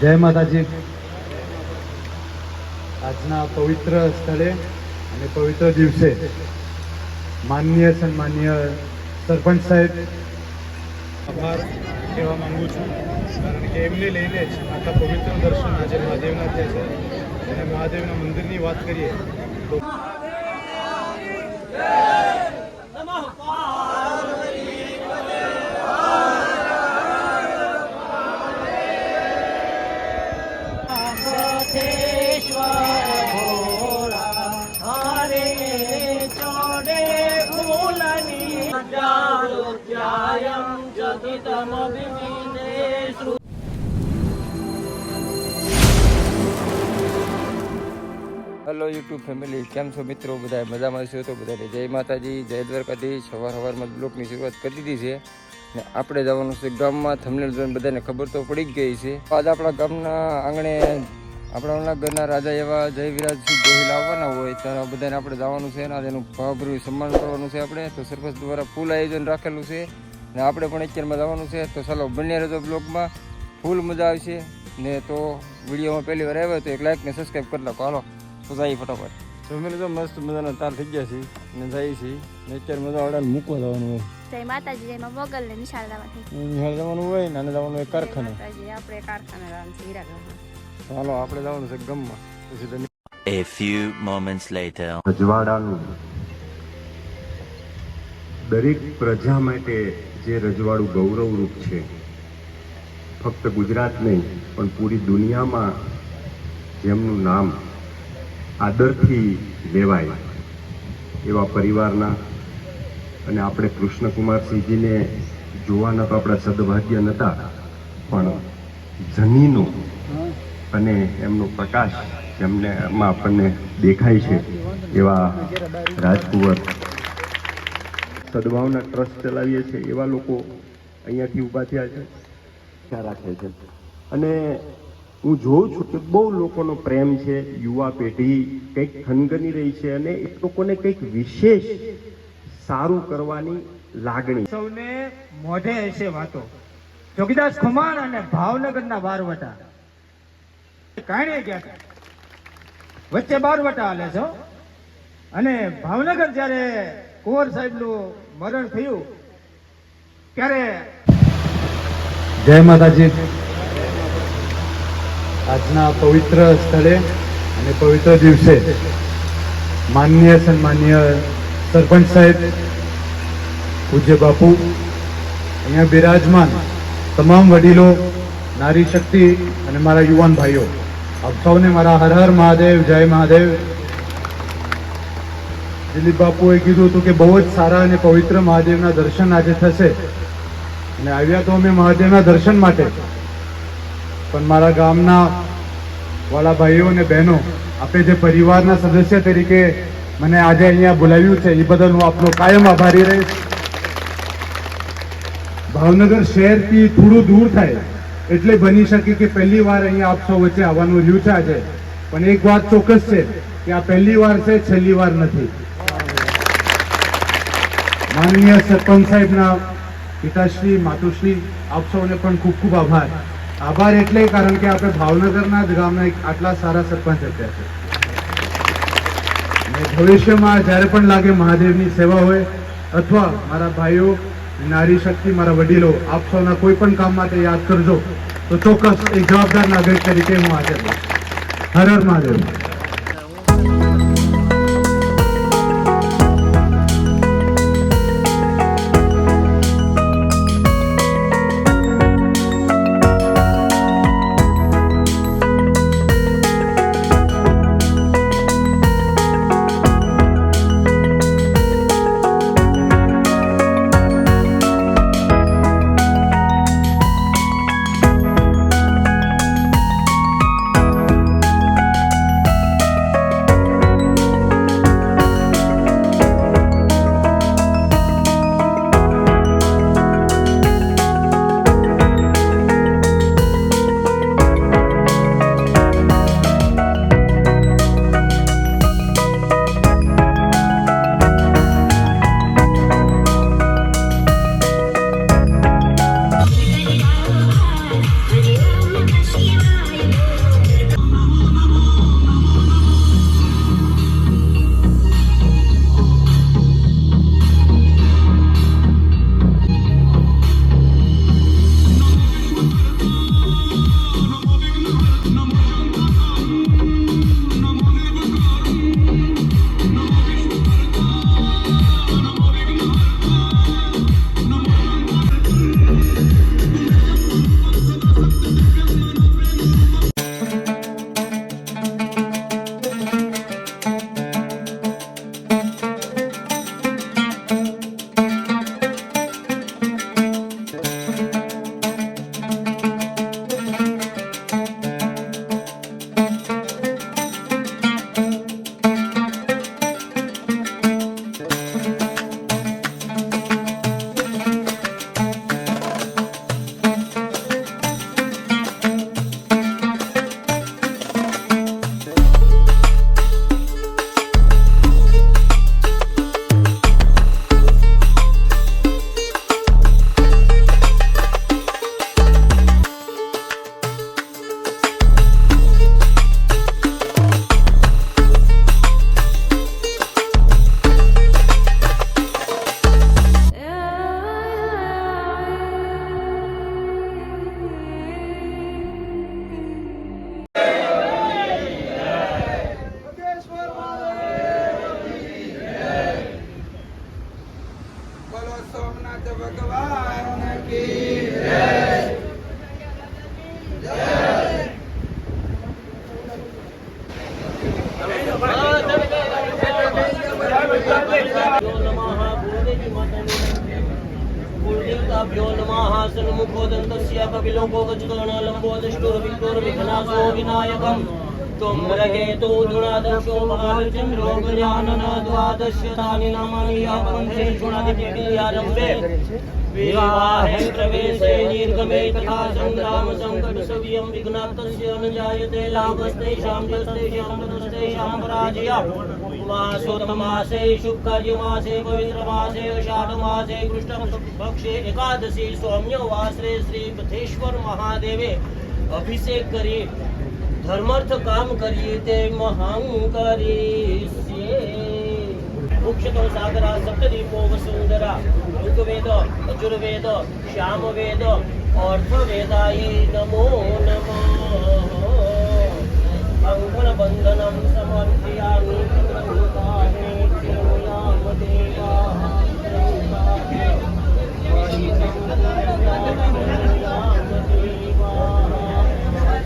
જય માતાજી. આજના પવિત્ર સ્થળે અને પવિત્ર દિવસે માનનીય સન્માનીય સરપંચ સાહેબ, આભાર કહેવા માંગુ છું. કારણ કે એમને લઈને જ આટલા પવિત્ર દર્શન આજે મહાદેવના થયા છે. અને મહાદેવના મંદિરની વાત કરીએ તો હેલો યુટ્યુબ ફેમિલી કેમ છો મિત્રો? બધા મજામાં છો? તો બધાને જય માતાજી, જય દ્વારકાધીશ. સવાર સવારમાં બ્લોકની શરૂઆત કરી દીધી છે. ને આપણે જવાનું છે ગામમાં. થમલેલ જોઈને બધાને ખબર તો પડી જ ગઈ છે. આજ આપણા ગામના આંગણે આપણા ઘરના રાજા એવા જય વિરાજસિંહ ગોહિલ આવવાના હોય ત્યારે બધાને આપણે જવાનું છે અને એનું ભાવભર્યું સન્માન કરવાનું છે આપણે. તો સરપંચ દ્વારા ફૂલ આયોજન રાખેલું છે ને આપણે પણ અત્યારમાં જવાનું છે. તો ચાલો બંને રહેજો બ્લોગમાં ફૂલ મજા આવશે. ને તો વિડીયોમાં પહેલી વાર આવ્યો તો એક લાઈક ને સબસ્ક્રાઈબ કરી નાખો. હાલો તો જાય ફટાફટ. જમી તો મસ્ત મજાના તાર થઈ ગયા છે ને જઈએ છીએ. ને અત્યારે મજા આવડે મૂકવા જવાનું હોય. જય માતાજી જયમાં મોગલ ને નિહાળ જવાનું હોય ને જવાનું હોય કારખાને. આપણે કારખાને જવાનું છે હીરાગઢમાં હાલો આપણે જવાનું છે ગમમાં. પછી A few moments later. રજવાડાનું. દરેક પ્રજા માટે જે રજવાડું ગૌરવરૂપ છે ફક્ત ગુજરાત નહીં પણ પૂરી દુનિયામાં જેમનું નામ આદરથી લેવાય એવા પરિવારના અને આપણે કૃષ્ણકુમારસિંહજીને જોવાના તો આપણા સદભાગ્ય નહોતા પણ જમીનો અને એમનો પ્રકાશ જેમને એમાં આપણને દેખાય છે એવા રાજકુંવર. સદભાવના ટ્રસ્ટ ચલાવીએ છીએ એવા લોકો અહીંયાથી ઊભા થયા છે. ખ્યાલ રાખે છે? અને હું જોઉં છું કે બહુ લોકોનો પ્રેમ છે યુવા પેઢી કંઈક ખનગની રહી છે અને એ લોકોને કંઈક વિશેષ સારું કરવાની લાગણી. સૌને મોઢે હશે વાતો. જોગીદાસ ખુમાણ અને ભાવનગરના બારવટા કાણે ગયા હતા. વચ્ચે બારવટા હાલે છે અને ભાવનગર જ્યારે કુંવર સાહેબનું મરણ થયું, ત્યારે જય માતાજી આજના પવિત્ર સ્થળે અને પવિત્ર દિવસે માનનીય સન્માનીય સરપંચ સાહેબ, પૂજ્ય બાપુ, અહીંયા બિરાજમાન તમામ વડીલો, નારી શક્તિ અને મારા યુવાન ભાઈઓ આપ સૌને મારા હર હર મહાદેવ, જય મહાદેવ. દિલીપ બાપુએ કીધું હતું કે બહુ જ સારા અને પવિત્ર મહાદેવના દર્શન આજે થશે. અને આવ્યા તો અમે મહાદેવના દર્શન માટે. પણ મારા ગામના વાળા ભાઈઓ અને બહેનો, આપે જે પરિવારના સદસ્ય તરીકે મને આજે અહીંયા બોલાવ્યું છે, એ બદલ હું આપનો કાયમ આભારી રહીશ. ભાવનગર શહેરથી થોડું દૂર થાય. એટલે બની શકે કે પહેલી વાર અહીંયા આપ સૌ વચ્ચે આવવાનું રહ્યું છે. આજે પણ એક વાત ચોક્કસ છે કે આ પહેલી વાર છે, છેલ્લી વાર નથી. માનનીય સરપંચ સાહેબના પિતાશ્રી, માતુશ્રી, આપ સૌને પણ ખૂબ ખૂબ આભાર. આભાર એટલે કારણ કે આપણે ભાવનગરના જ ગામના આટલા સારા સરપંચ હતા છે. ભવિષ્યમાં જ્યારે પણ લાગે મહાદેવની સેવા હોય, અથવા મારા ભાઈઓ, નારી શક્તિ, મારા વડીલો, આપ સૌના કોઈ પણ કામ માટે યાદ કરજો. તો ચોક્કસ એક જવાબદાર નાગરિક તરીકે હું હાજર હર હર મહાદેવ. सन्मुखोदन्तस्य कपिलोकोगजुगणलम्बोदष्टुरविन्दुर्विघ्नासो विनायकम् વિવાહે પ્રવેશે નિર્ગમે તથા સંગ્રામ સંકટ સવિયમ વિઘ્નાતસ્ય અનજાયતે લાભસ્તૈષાં તસ્તૈષાં તસ્તૈષાં પરાજયા માસોતમાસે શુભકાર્યમાસે પવિત્રમાસે અષાઢમાસે કૃષ્ણપક્ષે એકાદશી સૌમ્ય વાસરે શ્રી પથેશ્વર મહાદેવે અભિષેક કરી ધર્માર્થ કામ કરીએ તે મહાન કરીએ મુખ્યતો સાગરા, સપ્તદીપો વસુંધરા, ઋગ્વેદ, અજુર્વેદ, શ્યામવેદ, અર્થવેદાય નમો નમઃ. અંગણ બંધનમ સમર્પયામિ પ્રભુતાને ક્ષમયામ દેવાઃ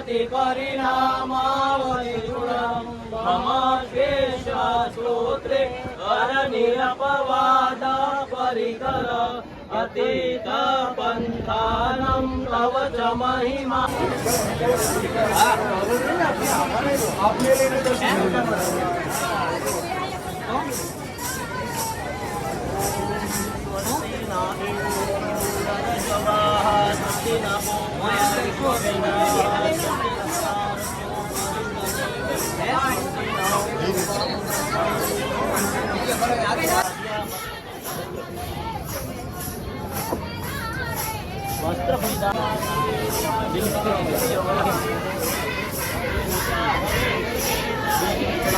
સ્વમતિ પરિણામાવતિ ગુણમ મમ શેષ સ્ત્રોત્રે અરનિરપવાદ પરિકર અતીત પંથાનમ તવ ચ મહિમા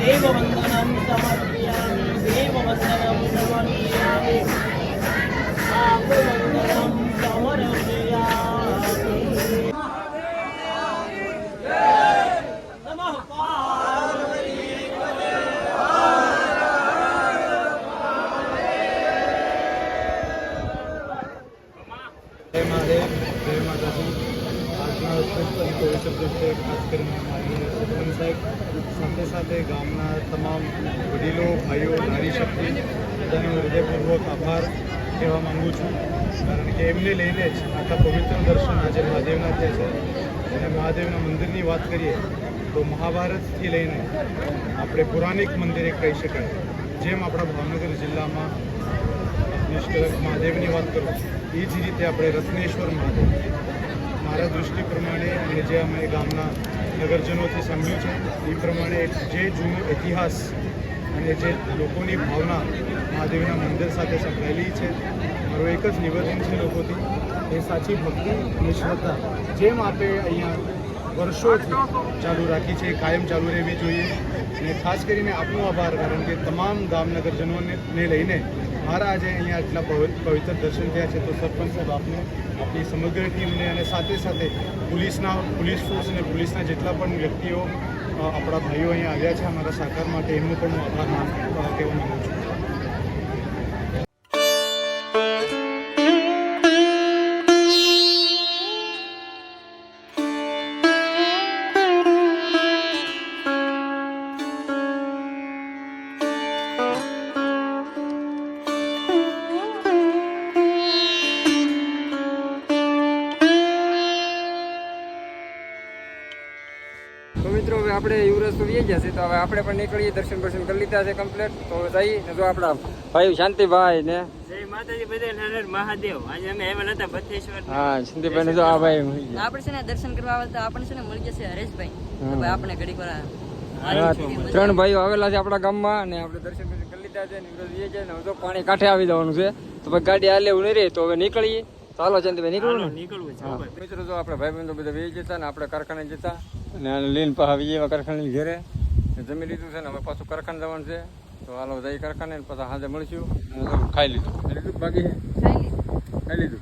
દેવ વંદનમ સમર્પયામિ દેવ વંદનમ સમર્પયામિ આપ વંદનમ ખાસ કરીને સાહેબ સાથે સાથે ગામના તમામ વડીલો, ભાઈઓ, નારી શક્તિ, બધાનો હૃદયપૂર્વક આભાર કહેવા માંગુ છું. કારણ કે એમને લઈને જ આખા પવિત્ર દર્શન આજે મહાદેવના થયા છે. અને મહાદેવના મંદિરની વાત કરીએ તો મહાભારતથી લઈને આપણે પુરાણિક મંદિર કહી શકાય. જેમ આપણા ભાવનગર જિલ્લામાં નિષ્કલંક મહાદેવની વાત કરું, એ જ રીતે આપણે રત્નેશ્વર મહાદેવ. મારા દૃષ્ટિ પ્રમાણે અને જે અમે ગામના નગરજનોથી સાંભળ્યું છે. એ પ્રમાણે જે જૂનો ઇતિહાસ અને જે લોકોની ભાવના મહાદેવના મંદિર સાથે સંકળાયેલી છે, મારું એક જ નિવેદન છે લોકોથી. એ સાચી ભક્તિ અને શ્રદ્ધા જેમ આપે અહીંયા વર્ષોથી ચાલુ રાખી છે, કાયમ ચાલુ રહેવી જોઈએ. અને ખાસ કરીને આપનો આભાર, કારણ કે તમામ ગામ નગરજનોને લઈને મારા આજે અહીંયા આટલા પવિ- પવિત્ર દર્શન થયા છે, તો સરપંચ સાહેબ, આપને આપણી સમગ્ર ટીમને અને સાથે સાથે પોલીસના, પોલીસ ફોર્સ અને પોલીસના જેટલા પણ વ્યક્તિઓ આપણા ભાઈઓ અહીંયા આવ્યા છે, અમારા સાકાર માટે એમનો પણ હું આભાર માન કહેવા માગું છું. મિત્રો હવે આપણે યુવરાજ તો વી ગયા છે તો હવે આપણે પણ નીકળીએ દર્શન દર્શન કરી લીધા છે કમ્પ્લીટ તો હવે જઈએ ને જો આપણા ભાઈ શાંતિભાઈ ને. જય માતાજી મહાદેવ. આજે અમે આવ્યા હતા બથેશ્વર હા શાંતિભાઈ ને જો આ ભાઈ મળી આપણે છે ને દર્શન કરવા આવે તો આપણે છે ને મળી જશે હરેશભાઈ. ભાઈ આપણે ઘડીક વાર ત્રણ ભાઈઓ આવેલા છે આપણા ગામમાં અને આપણે દર્શન દર્શન કરી લીધા છે ને યુવરાજ છે. ને હવે તો પાણી કાંઠે આવી જવાનું છે. તો ભાઈ ગાડી હાલે એવું નહીં રહે તો હવે નીકળીએ. ચાલો શાંતિભાઈ નીકળવું ને. નીકળવું છે. મિત્રો જો આપણે ભાઈબંધો બધા વી જતા ને આપણે કારખાને જતા અને આને લઈને પાછા એવા કારખાને ઘેરે. જમી લીધું છે ને હવે પાછું કારખાને જવાનું છે. તો હાલો જઈ કારખાને ને પાછા સાંજે મળશું. ખાઈ લીધું. ખાઈ લીધું બાકી ખાઈ લીધું. ખાઈ લીધું.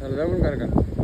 ચાલો જવું કારખાને.